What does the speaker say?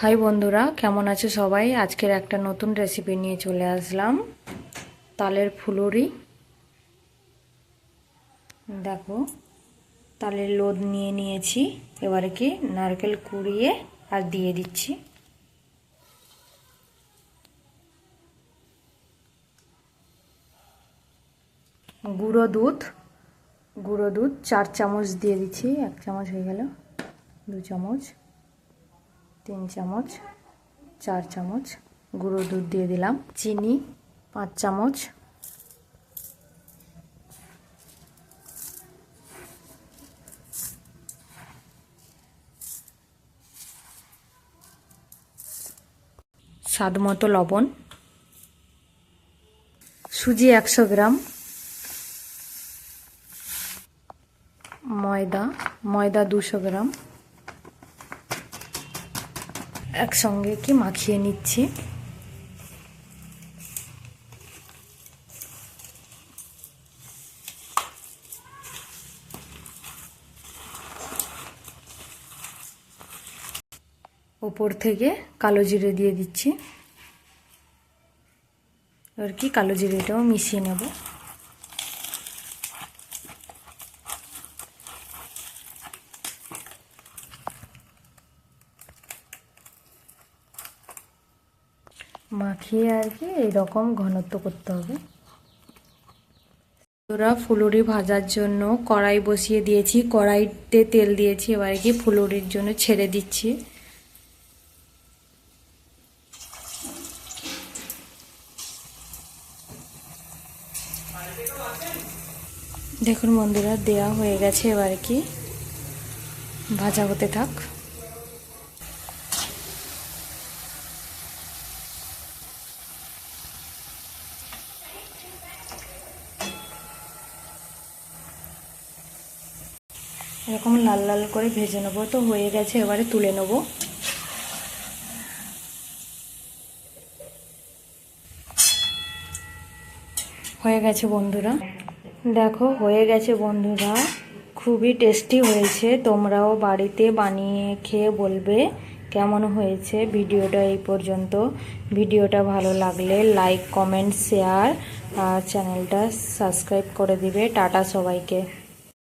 High বন্ধুরা, কেমন আছে সবাই? আজকের একটা নতুন রেসিপি নিয়ে চলে আসলাম। তালের ফুলুরি। দেখো, তালের লোদ নিয়ে নিয়েছি। এবারে কি নারকেল কুড়িয়ে আর দিয়ে দিচ্ছি। গুঁড়ো দুধ। গুঁড়ো দুধ চার চামচ দিয়ে দিচ্ছি। এক চামচ হয়ে গেল। দু চামচ। তিন চামচ, চার চামচ গুঁড়ো দুধ দিয়ে দিলাম। চিনি, পাঁচ চামচ। স্বাদ মতো লবণ। সুজি একশো গ্রাম। ময়দা ময়দা দুশো গ্রাম। একসঙ্গে কি মাখিয়ে নিচ্ছি? ওপর থেকে কালো জিরে দিয়ে দিচ্ছি। এবার কি কালো জিরেটাও মিশিয়ে নেব। মাখিয়ে আর কি এইরকম ঘনত্ব করতে হবে। ওরা ফুলুরি ভাজার জন্য কড়াই বসিয়ে দিয়েছি, কড়াইতে তেল দিয়েছি, এবার কি ফুলুরির জন্য ছেড়ে দিচ্ছি। দেখুন বন্ধুরা, দেয়া হয়ে গেছে এবার কি ভাজা হতে থাক। এরকম লাল লাল করে ভেজে নেব। তো হয়ে গেছে, এবারে তুলে নেব। হয়ে গেছে বন্ধুরা। দেখো, হয়ে গেছে বন্ধুরা। খুবই টেস্টি হয়েছে। তোমরাও বাড়িতে বানিয়ে খেয়ে বলবে কেমন হয়েছে ভিডিওটা এই পর্যন্ত। ভিডিওটা ভালো লাগলে লাইক কমেন্ট শেয়ার আর চ্যানেলটা সাবস্ক্রাইব করে দিবে। টাটা সবাইকে।